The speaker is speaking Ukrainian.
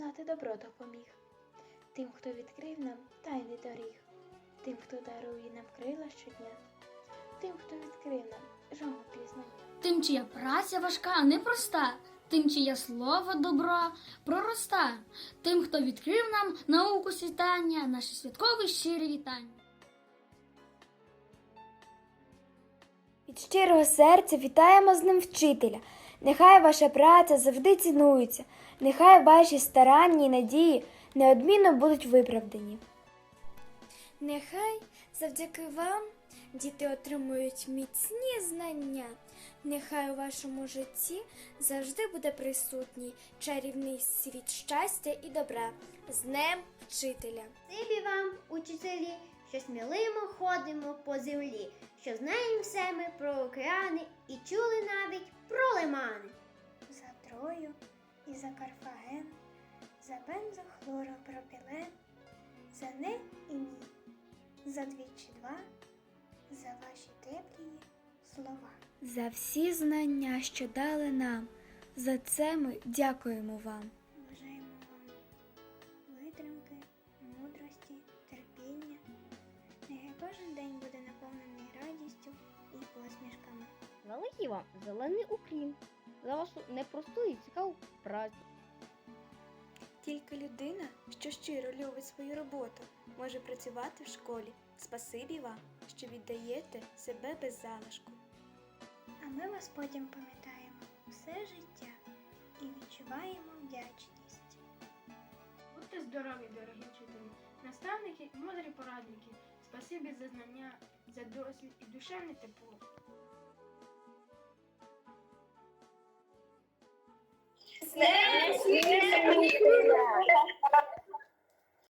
робити добро допоміг. Тим, хто відкрив нам тайний доріг, тим, хто дарує нам крила щодня, тим, хто відкрив нам жому пізнання. Тим, чия праця важка, а не проста, тим, чиє слово добра пророста, тим, хто відкрив нам науку світання, наші святкові щирі вітання. Від щирого серця вітаємо з ним вчителя. Нехай ваша праця завжди цінується, нехай ваші старання і надії неодмінно будуть виправдані. Нехай завдяки вам діти отримують міцні знання. Нехай у вашому житті завжди буде присутній чарівний світ щастя і добра. З Днем вчителя! Спасибі вам, учителі, що сміливо ходимо по землі, що знаємо все ми про океани і чули навіть про лимани. За Трою і за Карфаген, за бензохлоропропілен, за не і ні, за двічі два, за ваші теплі слова. За всі знання, що дали нам, за це ми дякуємо вам. Великий вам зелений уклін за вашу непросту і цікаву працю. Тільки людина, що щиро любить свою роботу, може працювати в школі. Спасибі вам, що віддаєте себе без залишку. А ми вас потім пам'ятаємо все життя і відчуваємо вдячність. Будьте здорові, дорогі вчителі, наставники і мудрі порадники. Спасибі за знання, за досвід і душевне тепло. Sim,